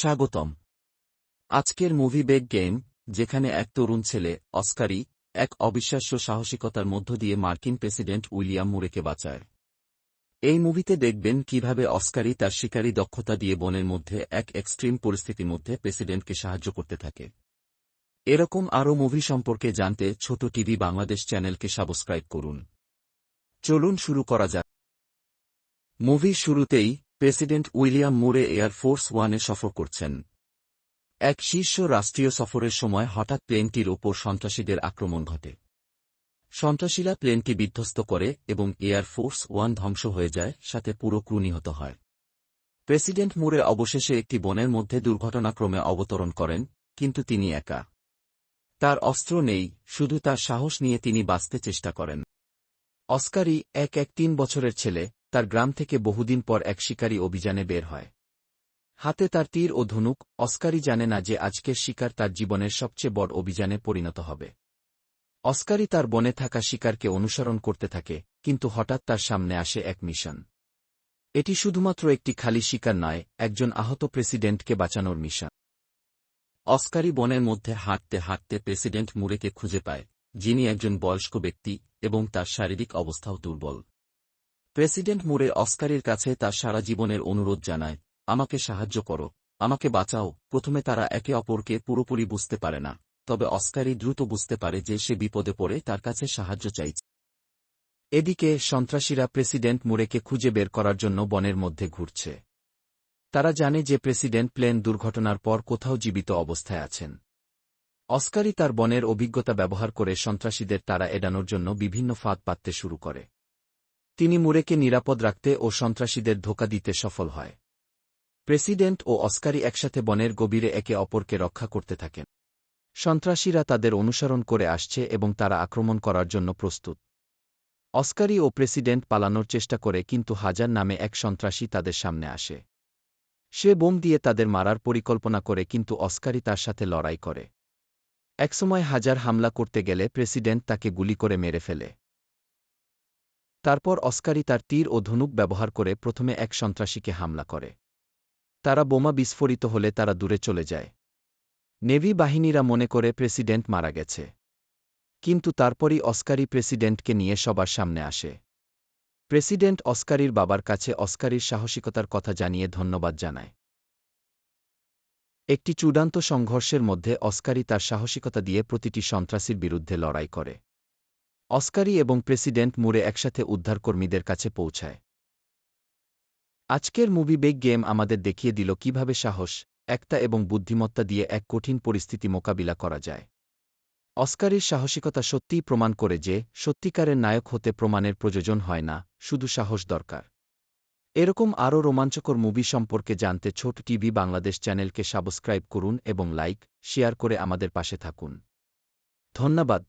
স্বাগতম। আজকের মুভি বেগ গেম, যেখানে এক তরুণ ছেলে, অস্কারি, এক অবিশ্বাস্য সাহসিকতার মধ্য দিয়ে মার্কিন প্রেসিডেন্ট উইলিয়াম মুরেকে বাঁচায়। এই মুভিতে দেখবেন কীভাবে অস্কারি তার শিকারী দক্ষতা দিয়ে বনের মধ্যে এক এক্সট্রিম পরিস্থিতির মধ্যে প্রেসিডেন্টকে সাহায্য করতে থাকে। এরকম আরও মুভি সম্পর্কে জানতে ছোট টিভি বাংলাদেশ চ্যানেলকে সাবস্ক্রাইব করুন। চলুন শুরু করা যাক। মুভির শুরুতেই president William Murray air force ওয়ানে সফর করছেন। এক শীর্ষ রাষ্ট্রীয় সফরের সময় হঠাৎ প্লেনটির ওপর সন্ত্রাসীদের আক্রমণ ঘটে। সন্ত্রাসীরা প্লেনটি বিধ্বস্ত করে এবং এয়ার ফোর্স ওয়ান ধ্বংস হয়ে যায়, সাথে পুরো ক্রু হয়। প্রেসিডেন্ট মুরে অবশেষে একটি বনের মধ্যে দুর্ঘটনাক্রমে অবতরণ করেন, কিন্তু তিনি একা। তার অস্ত্র নেই, শুধু তার সাহস নিয়ে তিনি বাঁচতে চেষ্টা করেন। অস্কারি, এক এক তিন বছরের ছেলে তার গ্রাম থেকে বহুদিন পর এক শিকারী অভিযানে বের হয়। হাতে তার তীর ও ধনুক অস্কারি জানে না যে আজকের শিকার তার জীবনের সবচেয়ে বড় অভিযানে পরিণত হবে। অস্কারি তার বনে থাকা শিকারকে অনুসরণ করতে থাকে, কিন্তু হঠাৎ তার সামনে আসে এক মিশন। এটি শুধুমাত্র একটি খালি শিকার নয়, একজন আহত প্রেসিডেন্টকে বাঁচানোর মিশন। অস্কারি বনের মধ্যে হাঁটতে হাঁটতে প্রেসিডেন্ট মুরেকে খুঁজে পায়, যিনি একজন বয়স্ক ব্যক্তি এবং তার শারীরিক অবস্থাও দুর্বল। প্রেসিডেন্ট মুরে অস্কারের কাছে তার সারা জীবনের অনুরোধ জানায়, আমাকে সাহায্য করো, আমাকে বাঁচাও, প্রথমে তারা একে অপরকে পুরোপুরি বুঝতে পারে না, তবে অস্কারই দ্রুত বুঝতে পারে যে সে বিপদে পড়ে তার কাছে সাহায্য চাইছে। এদিকে সন্ত্রাসীরা প্রেসিডেন্ট মুরেকে খুঁজে বের করার জন্য বনের মধ্যে ঘুরছে। তারা জানে যে প্রেসিডেন্ট প্লেন দুর্ঘটনার পর কোথাও জীবিত অবস্থায় আছেন। অস্কারই তার বনের অভিজ্ঞতা ব্যবহার করে সন্ত্রাসীদের তারা এড়ানোর জন্য বিভিন্ন ফাঁদ পাততে শুরু করে। তিনি মুরেকে নিরাপদ রাখতে ও সন্ত্রাসীদের ধোকা দিতে সফল হয়। প্রেসিডেন্ট ও অস্কারি একসাথে বনের গভীরে একে অপরকে রক্ষা করতে থাকেন। সন্ত্রাসীরা তাদের অনুসরণ করে আসছে এবং তারা আক্রমণ করার জন্য প্রস্তুত। অস্কারি ও প্রেসিডেন্ট পালানোর চেষ্টা করে কিন্তু হাজার নামে এক সন্ত্রাসী তাদের সামনে আসে। সে বোম দিয়ে তাদের মারার পরিকল্পনা করে কিন্তু অস্কারি তার সাথে লড়াই করে। একসময় হাজার হামলা করতে গেলে প্রেসিডেন্ট তাকে গুলি করে মেরে ফেলে। তারপর অস্কারি তার তীর ও ধনুক ব্যবহার করে প্রথমে এক সন্ত্রাসীকে হামলা করে। তারা বোমা বিস্ফোরিত হলে তারা দূরে চলে যায়। নেভি বাহিনীরা মনে করে প্রেসিডেন্ট মারা গেছে। কিন্তু তারপরই অস্কারি প্রেসিডেন্টকে নিয়ে সবার সামনে আসে। প্রেসিডেন্ট অস্কারির বাবার কাছে অস্কারির সাহসিকতার কথা জানিয়ে ধন্যবাদ জানায়। একটি চূড়ান্ত সংঘর্ষের মধ্যে অস্কারি তার সাহসিকতা দিয়ে প্রতিটি সন্ত্রাসীর বিরুদ্ধে লড়াই করে। অস্কারি এবং প্রেসিডেন্ট মুরে একসাথে উদ্ধারকর্মীদের কাছে পৌঁছায়। আজকের মুভি বেগ গেম আমাদের দেখিয়ে দিল কীভাবে সাহস, একতা এবং বুদ্ধিমত্তা দিয়ে এক কঠিন পরিস্থিতি মোকাবিলা করা যায়। অস্কারির সাহসিকতা সত্যিই প্রমাণ করে যে, সত্যিকারের নায়ক হতে প্রমাণের প্রয়োজন হয় না, শুধু সাহস দরকার। এরকম আরও রোমাঞ্চকর মুভি সম্পর্কে জানতে ছোট টিভি বাংলাদেশ চ্যানেলকে সাবস্ক্রাইব করুন এবং লাইক, শেয়ার করে আমাদের পাশে থাকুন। ধন্যবাদ।